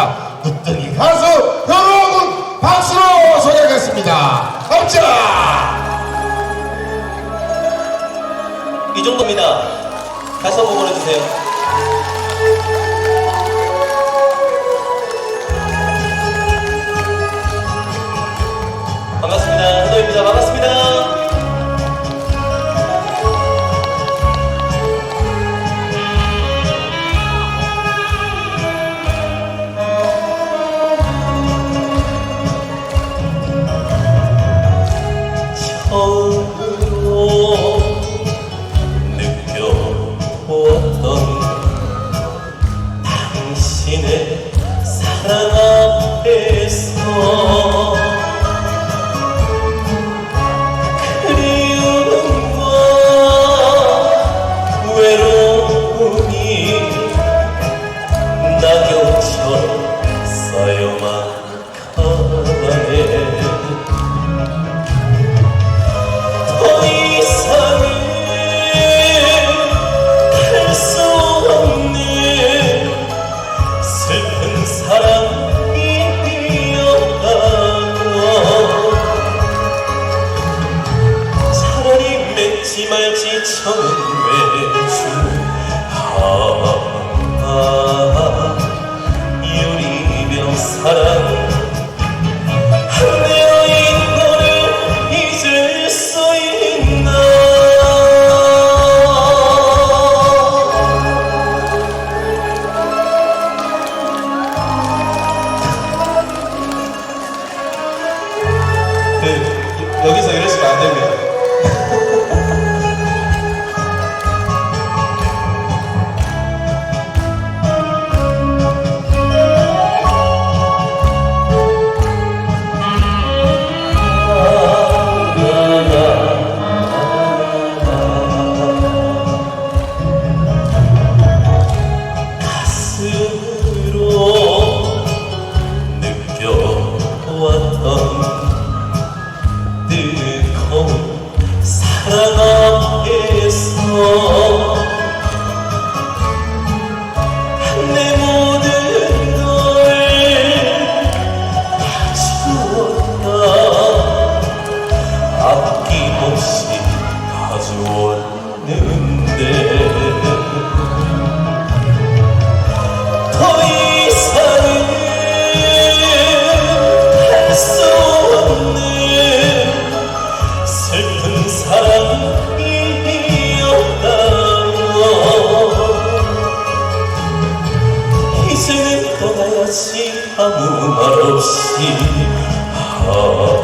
하겠습니다. 부ตึ기 가수 여러분 박수로 소개하겠습니다. 감자 이 정도입니다. 다시 한번 보내주세요. 반갑습니다. 한도입니다. 반갑습니다. his throne. 여기서 이러시면 안 됩니다 아낌없이 가져왔는데 더 이상은 할수 없는 슬픈 사랑이었다고 이제는 떠나야지 아무 말 없이 아, 아.